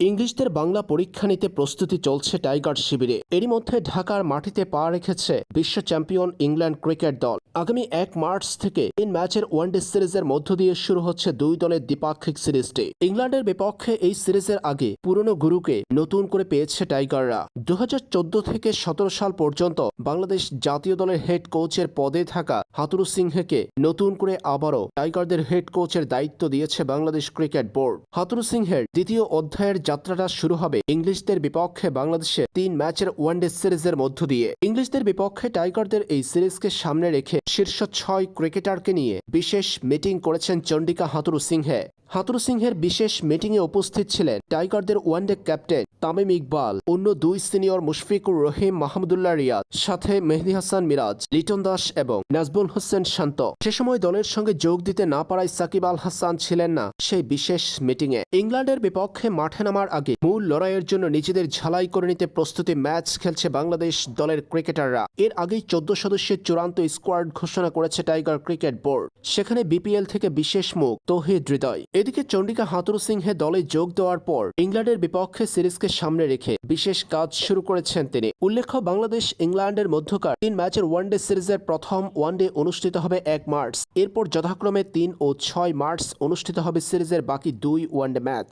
ইংলিশদের বাংলা পরীক্ষা নিতে প্রস্তুতি চলছে টাইগার শিবিরে। এরই মধ্যে ঢাকার মাটিতে পা রেখেছে বিশ্ব চ্যাম্পিয়ন ইংল্যান্ড ক্রিকেট দল। আগামী এক মার্চ থেকে তিন ম্যাচের ওয়ানডে সিরিজের মধ্য দিয়ে শুরু হচ্ছে দুই দলের দ্বিপাক্ষিক সিরিজটি। ইংল্যান্ডের বিপক্ষে এই সিরিজের আগে পুরনো গুরুকে নতুন করে পেয়েছে টাইগাররা। দুহাজার চোদ্দ থেকে সতেরো সাল পর্যন্ত বাংলাদেশ জাতীয় দলের হেড কোচের পদে থাকা হাতুরু সিংহকে নতুন করে আবারও টাইগারদের হেড কোচের দায়িত্ব দিয়েছে বাংলাদেশ ক্রিকেট বোর্ড। হাতুরু সিংহের দ্বিতীয় অধ্যায়ের যাত্রাটা শুরু হবে ইংলিশদের বিপক্ষে বাংলাদেশে তিন ম্যাচের ওয়ানডে সিরিজের মধ্য দিয়ে। ইংলিশদের বিপক্ষে টাইগারদের এই সিরিজকে সামনে রেখে শীর্ষ ছয় ক্রিকেটারকে নিয়ে বিশেষ মিটিং করেছেন চণ্ডিকা হাতুরু সিংহে। হাতুরু সিংহের বিশেষ মিটিংয়ে উপস্থিত ছিলেন টাইগারদের ওয়ানডে ক্যাপ্টেন তামিম ইকবাল, অন্য দুই সিনিয়র মুশফিকুর রহিম, মাহমুদুল্লাহ রিয়াদ, সাথে মেহেদি হাসান মিরাজ, লিটন দাস এবং নাজবুল হোসেন শান্ত। সে সময় দলের সঙ্গে যোগ দিতে না পারায় সাকিব আল হাসান ছিলেন না সেই বিশেষ মিটিংয়ে। ইংল্যান্ডের বিপক্ষে মাঠে নামার আগে মূল লড়াইয়ের জন্য নিজেদের ঝালাই করে নিতে প্রস্তুতি ম্যাচ খেলছে বাংলাদেশ দলের ক্রিকেটাররা। এর আগেই চোদ্দ সদস্যের চূড়ান্ত স্কোয়াড ঘোষণা করেছে টাইগার ক্রিকেট বোর্ড। সেখানে বিপিএল থেকে বিশেষ মুখ, তৌহিদ হৃদয়। এদিকে চন্ডিকা হাতুরু সিংহে দলে যোগ দেওয়ার পর ইংল্যান্ডের বিপক্ষে সিরিজকে সামনে রেখে বিশেষ কাজ শুরু করেছেন তিনি। উল্লেখ্য, বাংলাদেশ ইংল্যান্ডের মধ্যকার তিন ম্যাচের ওয়ানডে সিরিজের প্রথম ওয়ানডে অনুষ্ঠিত হবে এক মার্চ। এরপর যথাক্রমে তিন ও ছয় মার্চ অনুষ্ঠিত হবে সিরিজের বাকি দুই ওয়ানডে ম্যাচ।